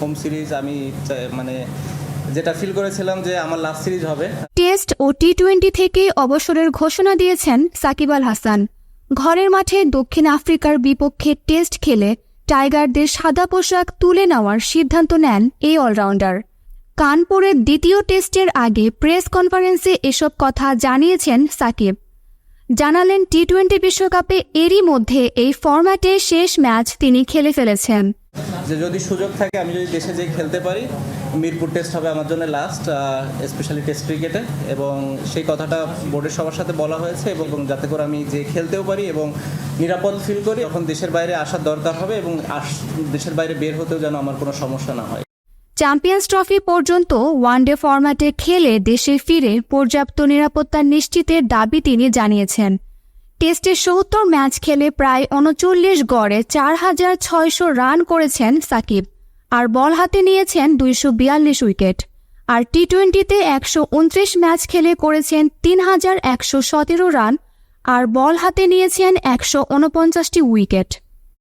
Home series আমি মানে যেটা ফিল করেছিলাম যে আমার লাস্ট সিরিজ হবে। টেস্ট ও টি টোয়েন্টি থেকে অবসরের ঘোষণা দিয়েছেন সাকিব আল হাসান। ঘরের মাঠে দক্ষিণ আফ্রিকার বিপক্ষে টেস্ট খেলে টাইগারদের সাদা পোশাক তুলে নেওয়ার সিদ্ধান্ত নেন এই অলরাউন্ডার কানপুরের দ্বিতীয় টেস্টের আগে প্রেস কনফারেন্সে এসব কথা জানিয়েছেন সাকিব। জানালেন টি টোয়েন্টি বিশ্বকাপে এরই মধ্যে এই ফরম্যাটে শেষ ম্যাচ তিনি খেলে ফেলেছেন। যে যদি সুযোগ থাকে, আমি যদি দেশে যেয়ে খেলতে পারি, মিরপুর টেস্ট হবে আমার জন্য লাস্ট স্পেশালি টেস্ট ক্রিকেটে এবং সেই কথাটা বোর্ডের সবার সাথে বলা হয়েছে এবং যাতে করে আমি যে খেলতেও পারি এবং নিরাপদ ফিল করি যখন দেশের বাইরে আসার দরকার হবে এবং দেশের বাইরে বের হতেও যেন আমার কোনো সমস্যা না হয়। চ্যাম্পিয়ন্স ট্রফি পর্যন্ত ওয়ানডে ফরম্যাটে খেলে দেশে ফিরে পর্যাপ্ত নিরাপত্তা নিশ্চিতের দাবি তিনি জানিয়েছেন। টেস্টে সত্তর ম্যাচ খেলে প্রায় উনচল্লিশ গড়ে চার হাজার ছয়শো রান করেছেন সাকিব, আর বল হাতে নিয়েছেন দুইশো বিয়াল্লিশ উইকেট। আর টি টোয়েন্টিতে একশো উনত্রিশ ম্যাচ খেলে করেছেন তিন হাজার একশো সতেরো রান, আর বল হাতে নিয়েছেন একশো উনপঞ্চাশটি উইকেট।